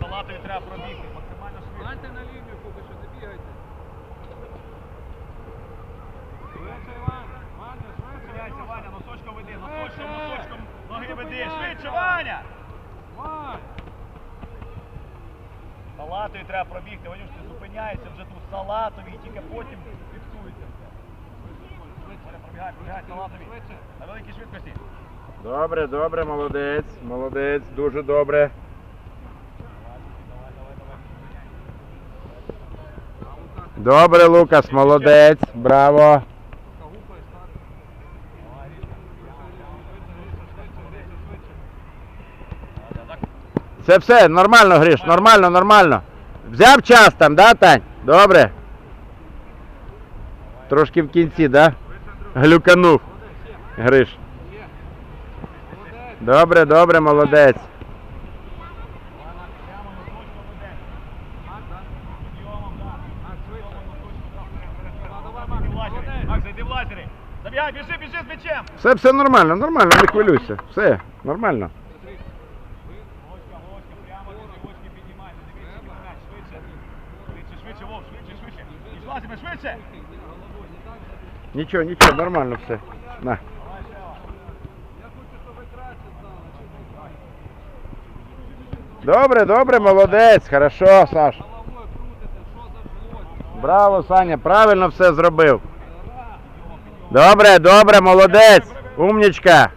Салатові треба пробігти, максимально швидко. Станьте на лінію, поки що не бігайте. Швидше, Іван. Ваня, швидше. Зупиняйся, Ваня, носочком веди, носочком, носочком, ноги веди, швидше, Ваня! Вань. Салатові треба пробігти, Ванюш, ти зупиняєшся вже тут салатові, і тільки потім фіксується. Ваня, пробігай, пробігай, салатові. На великій швидкості. Добре, добре, молодець, молодець, дуже добре. Добре, Лукас, молодець, браво. Це все, нормально, Гриш, нормально, нормально. Взяв час там, да, Тань? Добре. Трошки в кінці, да? Глюканув. Гриш. Добре, добре, молодець. Зайди в лазері. Забігай, біжи, біжи з м'ячем. Все, все нормально, нормально, не хвилюйся. Все, нормально. Волочка, Волочка, прямо до дівочки піднімай. Не дивіться, Треба. швидше. Швидше, швидше, Вов, швидше, швидше. І швидше. Нічого, нічого, нормально все. На. Добре, добре, молодець, хорошо, Саш. Браво, Саня, правильно все зробив. Добре, добре, молодець. Умнічка.